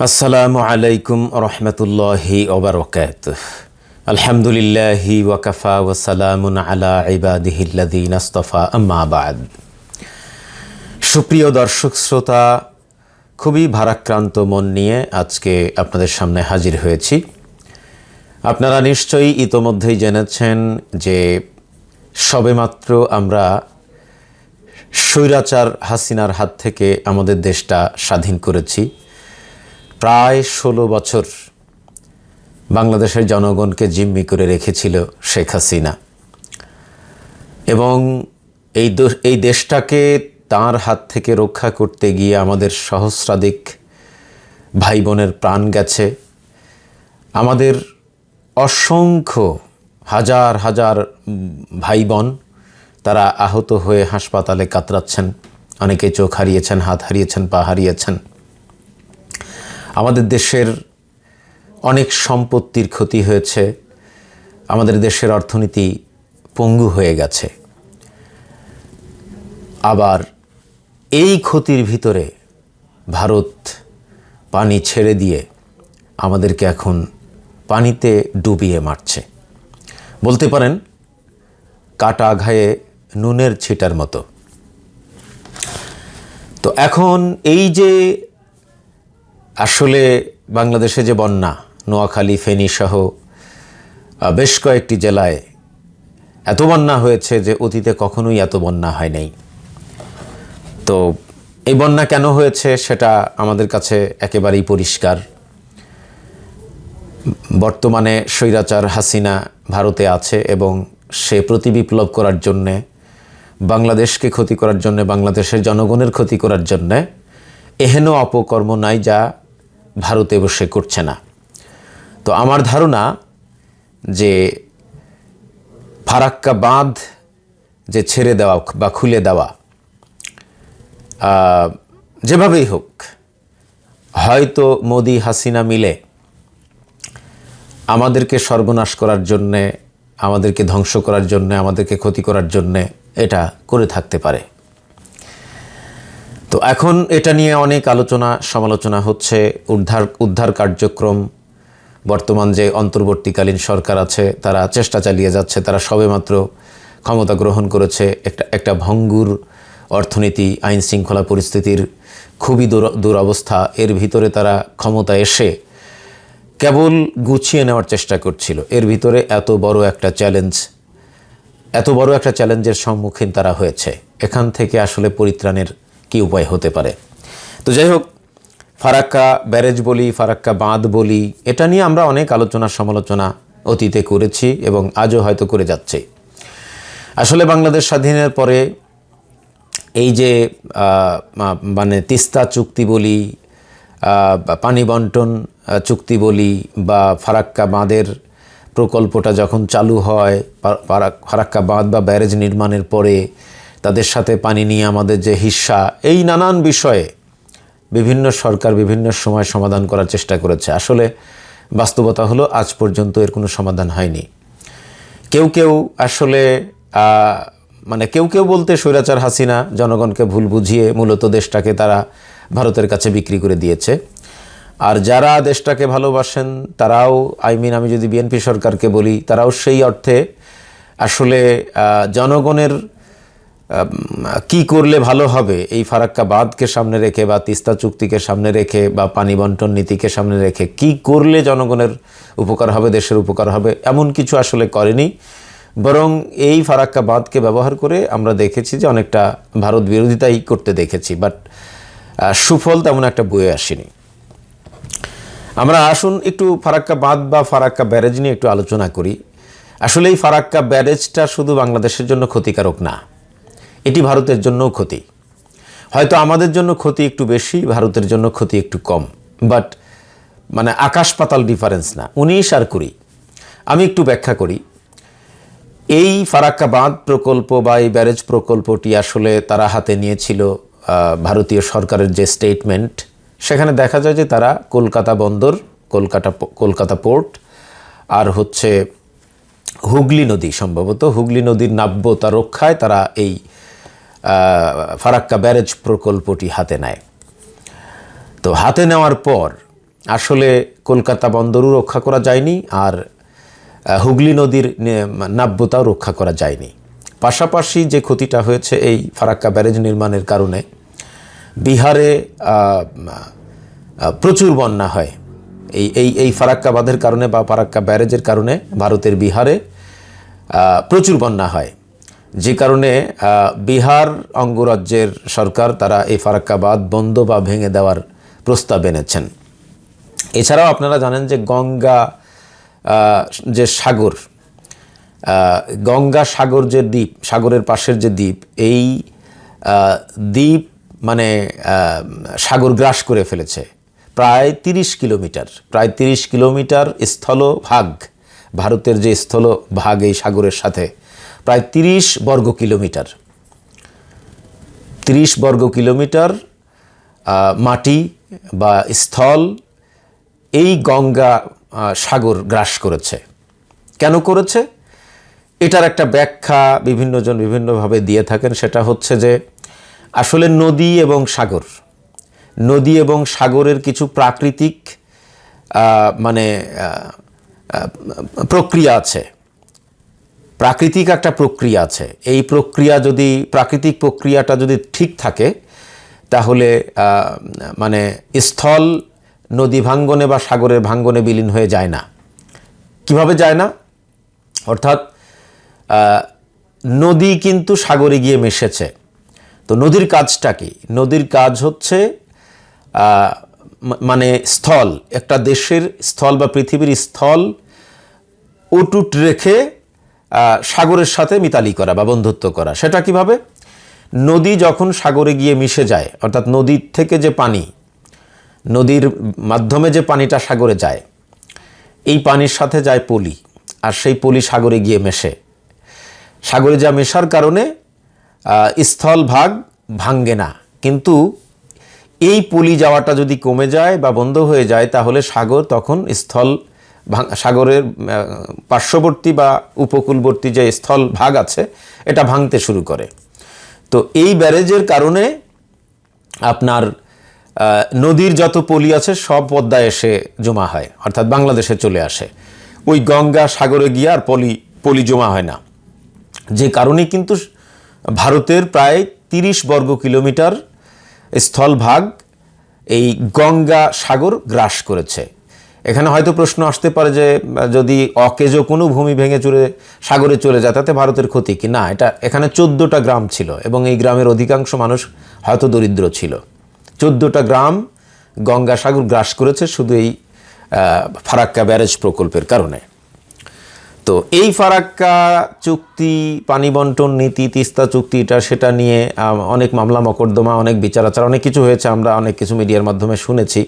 আসসালামু আলাইকুম রহমতুল্লাহি ওবরকাত। আলহামদুলিল্লাহি ওয়াকাফা ওয়াসালামুন আলা ইবাদিহিল্লাদিন আস্তফা, আম্মা বাদ। সুপ্রিয় দর্শক শ্রোতা, খুবই ভারাক্রান্ত মন নিয়ে আজকে আপনাদের সামনে হাজির হয়েছি। আপনারা নিশ্চয়ই ইতোমধ্যেই জেনেছেন যে সবেমাত্র আমরা স্বৈরাচার হাসিনার হাত থেকে আমাদের দেশটা স্বাধীন করেছি। প্রায় ষোলো বছর বাংলাদেশের জনগণকে জিম্মি করে রেখেছিল শেখ হাসিনা। এবং এই এই দেশটাকে তার হাত থেকে রক্ষা করতে গিয়ে আমাদের সহস্রাধিক ভাই বোনের প্রাণ গেছে। আমাদের অসংখ্য হাজার হাজার ভাই বোন তারা আহত হয়ে হাসপাতালে কাতরাচ্ছেন। অনেকে চোখ হারিয়েছেন, হাত হারিয়েছেন, পা হারিয়েছেন। আমাদের দেশের অনেক সম্পত্তির ক্ষতি হয়েছে, আমাদের দেশের অর্থনীতি পঙ্গু হয়ে গেছে। আবার এই ক্ষতির ভিতরে ভারত পানি ছেড়ে দিয়ে আমাদেরকে এখন পানিতে ডুবিয়ে মারছে। বলতে পারেন, কাটা ঘায়ে নুনের ছিটার মতো। তো এখন এই যে আসলে বাংলাদেশে যে বন্যা, নোয়াখালী, ফেনী সহ বেশ কয়েকটি জেলায় এত বন্যা হয়েছে যে অতীতে কখনোই এত বন্যা হয় নাই। তো এই বন্যা কেন হয়েছে সেটা আমাদের কাছে একেবারেই পরিষ্কার। বর্তমানে স্বৈরাচার হাসিনা ভারতে আছে এবং সে প্রতি বিপ্লব করার জন্যে, বাংলাদেশকে ক্ষতি করার জন্যে, বাংলাদেশের জনগণের ক্ষতি করার জন্যে এহেন অপকর্ম নাই যা ভারতে বসে করছে না। তো আমার ধারণা যে ফারাক্কা বাঁধ যে ছেড়ে দেওয়া বা খুলে দেওয়া যেভাবেই হোক, হয়তো মোদি, হাসিনা মিলে আমাদেরকে সর্বনাশ করার জন্যে, আমাদেরকে ধ্বংস করার জন্যে, আমাদেরকে ক্ষতি করার জন্যে এটা করে থাকতে পারে। তো এখন এটা নিয়ে অনেক আলোচনা, সমালোচনা হচ্ছে। উদ্ধার উদ্ধার কার্যক্রম, বর্তমান যে অন্তর্বর্তীকালীন সরকার আছে, তারা চেষ্টা চালিয়ে যাচ্ছে, তারা সবেমাত্র ক্ষমতা গ্রহণ করেছে। একটা একটা ভঙ্গুর অর্থনীতি, আইন শৃঙ্খলা পরিস্থিতির খুবই দুর, দুরবস্থা, এর ভিতরে তারা ক্ষমতা এসে কেবল গুছিয়ে নেওয়ার চেষ্টা করছিল। এর ভিতরে এত বড় একটা চ্যালেঞ্জ, এত বড় একটা চ্যালেঞ্জের সম্মুখীন তারা হয়েছে। এখান থেকে আসলে পরিত্রাণের কি উপায় হতে পারে? তো যাই হোক ফারাক্কা ব্যারেজ বলি, ফারাক্কা বাঁধ বলি, এটা নিয়ে আমরা অনেক আলোচনা সমালোচনা অতীতে করেছি এবং আজও হয়তো করে যাচ্ছে। আসলে বাংলাদেশ স্বাধীনের পরে এই যে মানে তিস্তা চুক্তি বলি পানি বন্টন চুক্তি বলি, বা ফারাক্কা বাঁধের প্রকল্পটা যখন চালু হয় ফারাক্কা বাঁধ বা ব্যারেজ নির্মাণের পরে তাদের সাথে পানি নিয়ে আমাদের যে হিস্সা এই নানান বিষয়ে বিভিন্ন সরকার বিভিন্ন সময় সমাধান করার চেষ্টা করেছে। আসলে বাস্তবতা হলো আজ পর্যন্ত এর কোনো সমাধান হয়নি। কেউ কেউ আসলে মানে কেউ কেউ বলতে স্বৈরাচার হাসিনা জনগণকে ভুল বুঝিয়ে মূলত দেশটাকে তারা ভারতের কাছে বিক্রি করে দিয়েছে। আর যারা দেশটাকে ভালোবাসেন, তারাও, আই মিন আমি যদি বিএনপি সরকারকে বলি, তারাও সেই অর্থে আসলে জনগণের কি করলে ভালো হবে? এই ফারাক্কা বাঁধকে সামনে রেখে বা তিস্তা চুক্তিকে সামনে রেখে বা পানি বন্টন নীতিকে সামনে রেখে কি করলে জনগণের উপকার হবে, দেশের উপকার হবে? এমন কিছু আসলে করেনি। বরং এই ফারাক্কা বাঁধকে ব্যবহার করে আমরা দেখেছি যে অনেকটা ভারত বিরোধিতাই করতে দেখেছি। বাট সুফল তেমন একটা বয়ে আসেনি। আমরা আসুন একটু ফারাক্কা বাঁধ বা ফারাক্কা ব্যারেজ নিয়ে একটু আলোচনা করি। আসলে এই ফারাক্কা ব্যারেজটা শুধু বাংলাদেশের জন্য ক্ষতিকারক না। এটি ভারতের জন্যও ক্ষতি। হয়তো আমাদের জন্য ক্ষতি একটু বেশি, ভারতের জন্য ক্ষতি একটু কম। বাট মানে আকাশ পাতাল ডিফারেন্স না। উনিশ আর কুড়ি। আমি একটু ব্যাখ্যা করি। এই ফারাক্কা বাঁধ প্রকল্প বা এই ব্যারেজ প্রকল্পটি আসলে তারা হাতে নিয়েছিল ভারতীয় সরকারের যে স্টেটমেন্ট সেখানে দেখা যায় যে তারা কলকাতা বন্দর, কলকাতা কলকাতা পোর্ট আর হচ্ছে হুগলি নদী, সম্ভবত হুগলি নদীর নাব্যতা রক্ষায় তারা এই ফারাক্কা ব্যারেজ প্রকল্পটি হাতে নেয়। তো হাতে নেওয়ার পর আসলে কলকাতা বন্দরও রক্ষা করা যায়নি আর হুগলি নদীর নাব্যতাও রক্ষা করা যায়নি। পাশাপাশি যে ক্ষতিটা হয়েছে এই ফারাক্কা ব্যারেজ নির্মাণের কারণে, বিহারে প্রচুর বন্যা হয়। এই এই এই ফারাক্কা বাঁধের কারণে বা ফারাক্কা ব্যারেজের কারণে ভারতের বিহারে প্রচুর বন্যা হয়। যে কারণে বিহার অঙ্গরাজ্যের সরকার তারা এই ফারাক্কাবাদ বন্ধ বা ভেঙে দেওয়ার প্রস্তাব এনেছেন। এছাড়াও আপনারা জানেন যে গঙ্গা যে সাগর গঙ্গা সাগর যে দ্বীপ, সাগরের পাশের যে দ্বীপ, এই দ্বীপ মানে সাগর গ্রাস করে ফেলেছে। প্রায় তিরিশ কিলোমিটার, প্রায় তিরিশ কিলোমিটার স্থলভাগ, ভারতের যে স্থলভাগ এই সাগরের সাথে প্রায় তিরিশ বর্গ কিলোমিটার। তিরিশ বর্গ কিলোমিটার মাটি বা স্থল এই গঙ্গা সাগর গ্রাস করেছে। কেন করেছে? এটার একটা ব্যাখ্যা বিভিন্নজন বিভিন্নভাবে দিয়ে থাকেন, সেটা হচ্ছে যে আসলে নদী এবং সাগর, নদী এবং সাগরের কিছু প্রাকৃতিক মানে প্রক্রিয়া আছে। প্রাকৃতিক একটা প্রক্রিয়া আছে। এই প্রক্রিয়া যদি, প্রাকৃতিক প্রক্রিয়াটা যদি ঠিক থাকে, তাহলে মানে স্থল নদী ভাঙ্গনে বা সাগরের ভাঙ্গনে বিলীন হয়ে যায় না। কীভাবে যায় না? অর্থাৎ নদী কিন্তু সাগরে গিয়ে মিশেছে। তো নদীর কাজটা কি? নদীর কাজ হচ্ছে মানে স্থল, একটা দেশের স্থল বা পৃথিবীর স্থল অটুট রেখে সাগরের সাথে মিতালি করা বা বন্ধুত্ব করা। সেটা কীভাবে? নদী যখন সাগরে গিয়ে মিশে যায় অর্থাৎ নদীর থেকে যে পানি নদীর মাধ্যমে যে পানিটা সাগরে যায় এই পানির সাথে যায় পলি আর সেই পলি সাগরে গিয়ে মেশে। সাগরে যা মেশার কারণে আহ, স্থলভাগ ভাঙ্গে না। কিন্তু এই পলি যাওয়াটা যদি কমে যায় বা বন্ধ হয়ে যায় তাহলে সাগর তখন স্থল সাগরের পার্শ্ববর্তী বা উপকূলবর্তী যে স্থল ভাগ আছে, এটা ভাঙতে শুরু করে। তো এই ব্যারেজের কারণে আপনার নদীর যত পলি আছে, সব পদ্মায় এসে জমা হয়, অর্থাৎ বাংলাদেশে চলে আসে। ওই গঙ্গা সাগরে গিয়ে আর পলি পলি জমা হয় না। যে কারণে কিন্তু ভারতের প্রায় তিরিশ বর্গ কিলোমিটার স্থলভাগ এই গঙ্গা সাগর গ্রাস করেছে। এখানে হয়তো প্রশ্ন আসতে পারে যে, যদি অকেজো কোনো ভূমি ভেঙে চলে সাগরে চলে যায়, তাতে ভারতের ক্ষতি কি? না, এটা এখানে চোদ্দোটা গ্রাম ছিল এবং এই গ্রামের অধিকাংশ মানুষ হয়তো দরিদ্র ছিল। চোদ্দোটা গ্রাম গঙ্গাসাগর গ্রাস করেছে শুধু এই ফারাক্কা ব্যারেজ প্রকল্পের কারণে। তো এই ফারাক্কা চুক্তি, পানি বন্টন নীতি, তিস্তা চুক্তি, এটা, সেটা নিয়ে অনেক মামলা, মকদ্দমা, অনেক বিচার আচার অনেক কিছু হয়েছে, আমরা অনেক কিছু মিডিয়ার মাধ্যমে শুনেছি।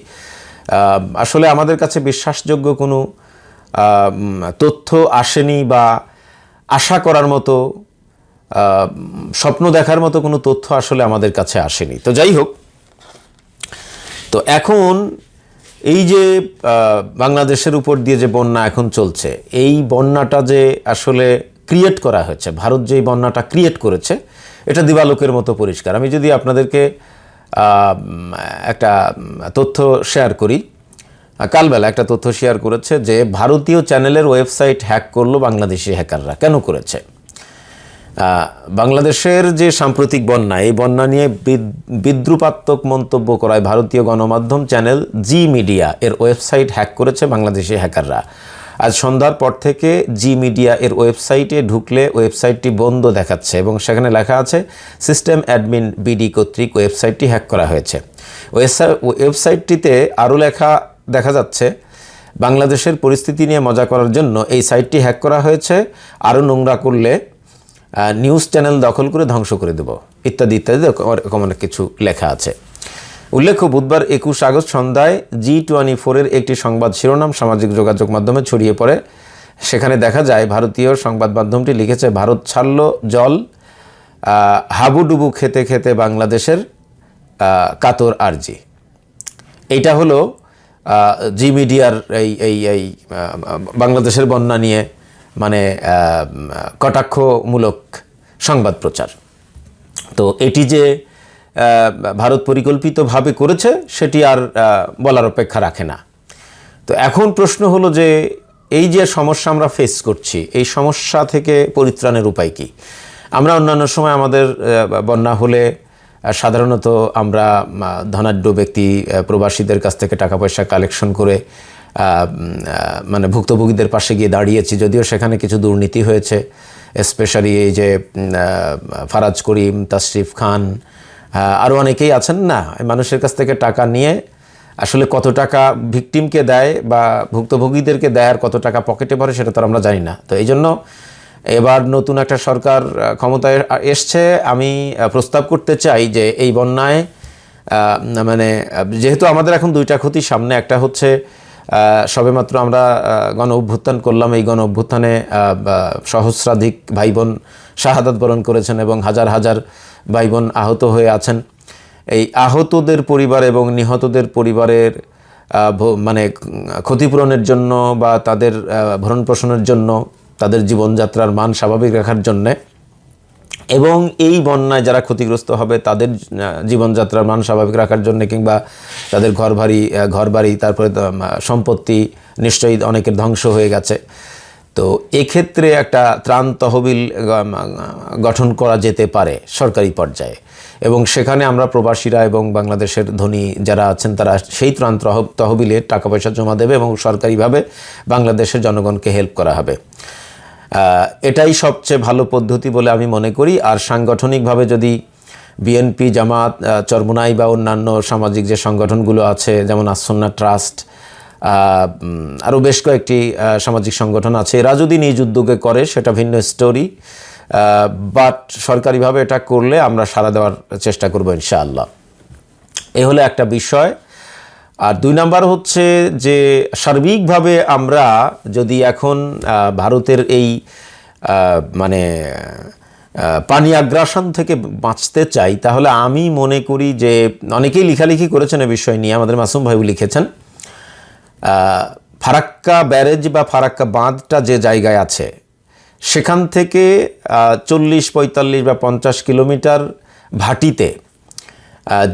আসলে আমাদের কাছে বিশ্বাসযোগ্য কোনো তথ্য আসেনি বা আশা করার মতো স্বপ্ন দেখার মতো কোনো তথ্য আসলে আমাদের কাছে আসেনি। তো যাই হোক, তো এখন এই যে বাংলাদেশের উপর দিয়ে যে বন্যা এখন চলছে, এই বন্যাটা যে আসলে ক্রিয়েট করা হয়েছে, ভারত যে বন্যাটা ক্রিয়েট করেছে, এটা দিবালোকের মতো পরিষ্কার। আমি যদি আপনাদেরকে একটা তথ্য শেয়ার করি। কালবেলা একটা তথ্য শেয়ার করেছে যে ভারতীয় চ্যানেলের ওয়েবসাইট হ্যাক করল বাংলাদেশি হ্যাকাররা। কেন করেছে? বাংলাদেশের যে সাম্প্রতিক বন্যা, এই বন্যা নিয়ে বিদ- বিদ্রুপাত্মক মন্তব্য করায় ভারতীয় গণমাধ্যম চ্যানেল জি মিডিয়া এর ওয়েবসাইট হ্যাক করেছে বাংলাদেশি হ্যাকাররা। আজ সন্ধ্যার পর থেকে জি মিডিয়া এর ওয়েবসাইটে ঢুকলে ওয়েবসাইটটি বন্ধ দেখাচ্ছে এবং সেখানে লেখা আছে, সিস্টেম অ্যাডমিন বিডি কর্তৃক ওয়েবসাইটটি হ্যাক করা হয়েছে। ওয়েবসা- ওয়েবসাইটটিতে আরও লেখা দেখা যাচ্ছে, বাংলাদেশের পরিস্থিতি নিয়ে মজা করার জন্য এই সাইটটি হ্যাক করা হয়েছে। আরও নোংরা করলে নিউজ চ্যানেল দখল করে ধ্বংস করে দেব। ইত্যাদি ইত্যাদি অনেক কিছু লেখা আছে। উল্লেখ্য, বুধবার একুশ আগস্ট সন্ধ্যায় জি টোয়েন্টি ফোরের একটি সংবাদ শিরোনাম সামাজিক যোগাযোগ মাধ্যমে ছড়িয়ে পড়ে। সেখানে দেখা যায়, ভারতীয় সংবাদ মাধ্যমটি লিখেছে, ভারত ছাড়ল জল হাবুডুবু খেতে খেতে বাংলাদেশের কাতর আরজি। এইটা হলো জি মিডিয়ার এই এই এই বাংলাদেশের বন্যা নিয়ে মানে কটাক্ষমূলক সংবাদ প্রচার। তো এটি যে ভারত পরিকল্পিতভাবে করেছে, সেটি আর বলার অপেক্ষা রাখে না। তো এখন প্রশ্ন হলো যে, এই যে সমস্যা আমরা ফেস করছি, এই সমস্যা থেকে পরিত্রাণের উপায় কি? আমরা অন্যান্য সময় আমাদের বন্যা হলে সাধারণত আমরা ধনাঢ্য ব্যক্তি প্রবাসীদের কাছ থেকে টাকা পয়সা কালেকশন করে মানে ভুক্তভোগীদের পাশে গিয়ে দাঁড়িয়েছি, যদিও সেখানে কিছু দুর্নীতি হয়েছে স্পেশালি এই যে ফারাজ করিম তাশরিফ খান আরও অনেকেই আছেন, না মানুষের কাছ থেকে টাকা নিয়ে আসলে কত টাকা ভিকটিমকে দেয় বা ভুক্তভোগীদেরকে দেয় আর কত টাকা পকেটে ভরে সেটা তো আমরা জানি না। তো এই জন্য এবার নতুন একটা সরকার ক্ষমতায় এসছে। আমি প্রস্তাব করতে চাই যে এই বন্যায় মানে যেহেতু আমাদের এখন দুইটা ক্ষতি সামনে, একটা হচ্ছে সবেমাত্র আমরা গণ অভ্যুত্থান করলাম। এই গণ অভ্যুত্থানে সহস্রাধিক ভাই বোন শাহাদাত বরণ করেছেন এবং হাজার হাজার ভাই বোন আহত হয়ে আছেন। এই আহতদের পরিবার এবং নিহতদের পরিবারের মানে ক্ষতিপূরণের জন্য বা তাদের ভরণ পোষণের জন্য, তাদের জীবনযাত্রার মান স্বাভাবিক রাখার জন্যে এবং এই বন্যায় যারা ক্ষতিগ্রস্ত হবে, তাদের জীবনযাত্রার মান স্বাভাবিক রাখার জন্য কিংবা তাদের ঘর বাড়ি ঘর বাড়ি তারপরে সম্পত্তি নিশ্চয়ই অনেকের ধ্বংস হয়ে গেছে। তো এক্ষেত্রে একটা ত্রাণ তহবিল গঠন করা যেতে পারে সরকারি পর্যায়ে। এবং সেখানে আমরা প্রবাসীরা এবং বাংলাদেশের ধনী যারা আছেন, তারা সেই ত্রাণ তহ- তহবিলে টাকা পয়সা জমা দেবে এবং সরকারিভাবে বাংলাদেশের জনগণকে হেল্প করা হবে। এটাই সবচেয়ে ভালো পদ্ধতি বলে আমি মনে করি। আর সাংগঠনিকভাবে যদি বিএনপি জামাত চরমোনাই বা অন্যান্য সামাজিক যে সংগঠনগুলো আছে, যেমন আসন্না ট্রাস্ট আরও বেশ কয়েকটি সামাজিক সংগঠন আছে, এরা যদি নিজ উদ্যোগে করে, সেটা ভিন্ন স্টোরি বাট সরকারিভাবে এটা করলে আমরা সাড়া দেওয়ার চেষ্টা করব ইনশাআল্লাহ। এ হলো একটা বিষয়। আর দুই নাম্বার হচ্ছে যে সার্বিকভাবে আমরা যদি এখন ভারতের এই মানে পানি আগ্রাসন থেকে বাঁচতে চাই, তাহলে আমি মনে করি যে অনেকেই লেখালেখি করেছেন এ বিষয় নিয়ে। আমাদের মাসুম ভাইও লিখেছেন ফারাক্কা ব্যারেজ বা ফারাক্কা বাঁধটা যে জায়গায় আছে, সেখান থেকে চল্লিশ পঁয়তাল্লিশ বা পঞ্চাশ কিলোমিটার ভাটিতে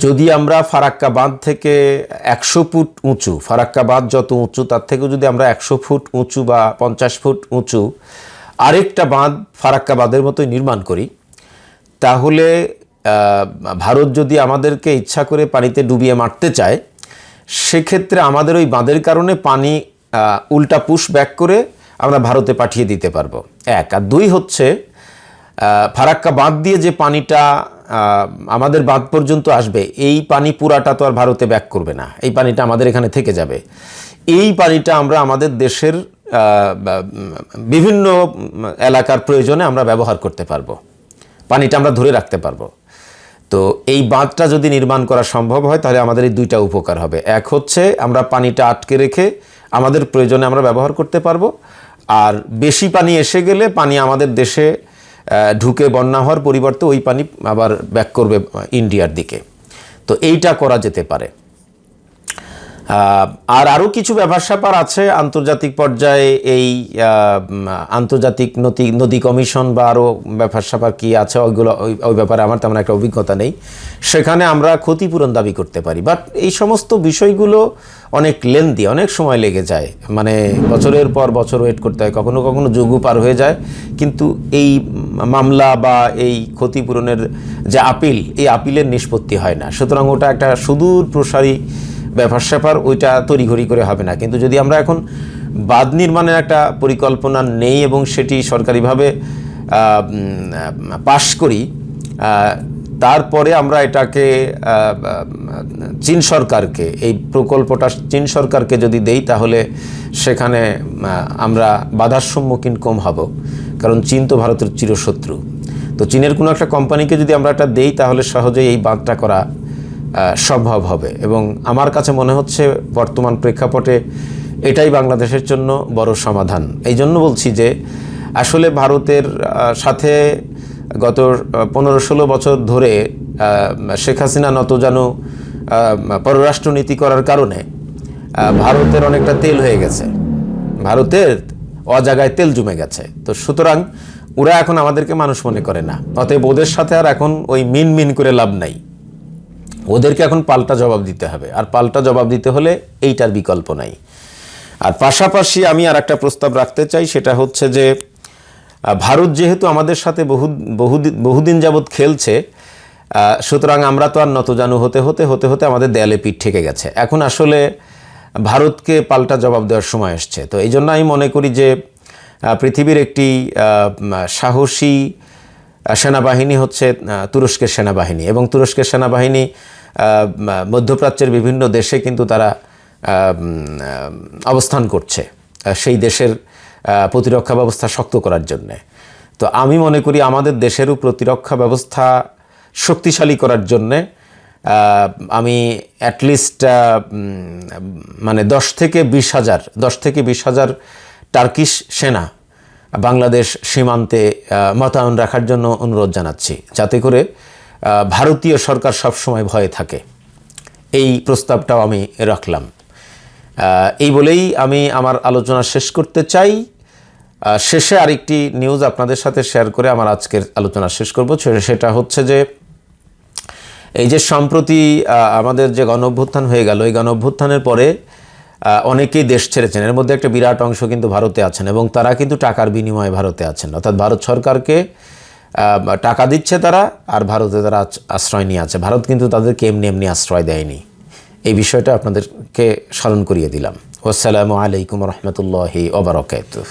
যদি আমরা ফারাক্কা বাঁধ থেকে একশো ফুট উঁচু ফারাক্কা বাঁধ যত উঁচু, তার থেকে যদি আমরা একশো ফুট উঁচু বা পঞ্চাশ ফুট উঁচু আরেকটা বাঁধ ফারাক্কা বাঁধের মতোই নির্মাণ করি, তাহলে ভারত যদি আমাদেরকে ইচ্ছা করে পানিতে ডুবিয়ে মারতে চায়, সেক্ষেত্রে আমাদের ওই বাঁধের কারণে পানি উল্টা পুশ ব্যাক করে আমরা ভারতে পাঠিয়ে দিতে পারব। এক। আর দুই হচ্ছে ফারাক্কা বাঁধ দিয়ে যে পানিটা আমাদের বাঁধ পর্যন্ত আসবে। এই পানি পুরাটা তো আর ভারতে ব্যাক করবে না। এই পানিটা আমাদের এখানে থেকে যাবে। এই পানিটা আমরা আমাদের দেশের বিভিন্ন এলাকার প্রয়োজনে আমরা ব্যবহার করতে পারব। পানিটা আমরা ধরে রাখতে পারব। তো এই বাঁধটা যদি নির্মাণ করা সম্ভব হয়, তাহলে আমাদের এই দুইটা উপকার হবে। এক হচ্ছে আমরা পানিটা আটকে রেখে আমাদের প্রয়োজনে আমরা ব্যবহার করতে পারব। আর বেশি পানি এসে গেলে পানি আমাদের দেশে ঢুকে বন্যা হওয়ার পরিবর্তে ওই পানি আবার ব্যাক করবে ইন্ডিয়ার দিকে। তো এইটা করা যেতে পারে। আর আরও কিছু ব্যাপার স্যাপার আছে আন্তর্জাতিক পর্যায়ে এই আন্তর্জাতিক নদী নদী কমিশন বা আরও ব্যাপার স্যাপার কী আছে, ওইগুলো, ওই ব্যাপারে আমার তেমন একটা অভিজ্ঞতা নেই। সেখানে আমরা ক্ষতিপূরণ দাবি করতে পারি। বাট এই সমস্ত বিষয়গুলো অনেক লেন্দি অনেক সময় লেগে যায়। মানে বছরের পর বছর ওয়েট করতে হয়, কখনো কখনো যুগও পার হয়ে যায়। কিন্তু এই মামলা বা এই ক্ষতিপূরণের যে আপিল, এই আপিলের নিষ্পত্তি হয় না। সুতরাং ওটা একটা সুদূর প্রসারী ব্যাপার স্যাপার ওইটা তড়িঘড়ি করে হবে না। কিন্তু যদি আমরা এখন বাঁধ নির্মাণের একটা পরিকল্পনা নেই এবং সেটি সরকারিভাবে পাশ করি তারপরে আমরা এটাকে চীন সরকারকে, এই প্রকল্পটা চীন সরকারকে যদি দেই, তাহলে সেখানে আমরা বাধার সম্মুখীন কম হব। কারণ চীন তো ভারতের চিরশত্রু। তো চীনের কোনো একটা কোম্পানিকে যদি আমরা এটা দেই, তাহলে সহজেই এই বাঁধটা করা সম্ভব হবে। এবং আমার কাছে মনে হচ্ছে বর্তমান প্রেক্ষাপটে এটাই বাংলাদেশের জন্য বড় সমাধান। এই জন্য বলছি যে, আসলে ভারতের সাথে গত পনেরো ষোলো বছর ধরে শেখ হাসিনা নতজানু পররাষ্ট্রনীতি করার কারণে ভারতের অনেকটা তেল হয়ে গেছে। ভারতের অজাগায় তেল জমে গেছে। তো সুতরাং ওরা এখন আমাদেরকে মানুষ মনে করে না। অতএব ওদের সাথে আর এখন ওই মিন মিন করে লাভ নাই। ওদেরকে এখন পাল্টা জবাব দিতে হবে। আর পাল্টা জবাব দিতে হলে এইটার বিকল্প নাই। আর পাশাপাশি আমি আর একটা প্রস্তাব রাখতে চাই, সেটা হচ্ছে যে ভারত যেহেতু আমাদের সাথে বহু বহুদিন বহুদিন যাবৎ খেলছে সুতরাং আমরা তো আর নতজানু হতে হতে হতে হতে আমাদের দেয়ালে পিঠ ঠেকে গেছে। এখন আসলে ভারতকে পাল্টা জবাব দেওয়ার সময় এসছে। তো এই জন্য আমি মনে করি যে পৃথিবীর একটি সাহসী সেনাবাহিনী হচ্ছে তুরস্কের সেনাবাহিনী। এবং তুরস্কের সেনাবাহিনী মধ্যপ্রাচ্যের বিভিন্ন দেশে কিন্তু তারা অবস্থান করছে সেই দেশের প্রতিরক্ষা ব্যবস্থা শক্ত করার জন্যে। তো আমি মনে করি আমাদের দেশেরও প্রতিরক্ষা ব্যবস্থা শক্তিশালী করার জন্যে আমি অ্যাটলিস্ট মানে দশ থেকে বিশ হাজার, দশ থেকে বিশ হাজার টার্কিশ সেনা বাংলাদেশ সীমান্তে মোতায়েন রাখার জন্য অনুরোধ জানাচ্ছি। যাতে করে ভারতীয় সরকার সবসময় ভয়ে থাকে। এই প্রস্তাবটাও আমি রাখলাম। এই বলেই আমি আমার আলোচনা শেষ করতে চাই। শেষে আরেকটি নিউজ আপনাদের সাথে শেয়ার করে আমার আজকের আলোচনা শেষ করব। সেটা হচ্ছে যে, এই যে সম্প্রতি আমাদের যে গণ অভ্যুত্থান হয়ে গেল, এই গণ অভ্যুত্থানের পরে অনেকেই দেশ ছেড়েছেন। এর মধ্যে একটা বিরাট অংশ কিন্তু ভারতে আছেন এবং তারা কিন্তু টাকার বিনিময়ে ভারতে আছেন। অর্থাৎ ভারত সরকারকে টাকা দিচ্ছে তারা আর ভারতে তারা আশ্রয় নিয়ে আছে। ভারত কিন্তু তাদেরকে এমনি এমনি আশ্রয় দেয়নি। এই বিষয়টা আপনাদেরকে স্মরণ করিয়ে দিলাম। আসসালামু আলাইকুম রহমতুল্লাহি ওবরাকাতুহ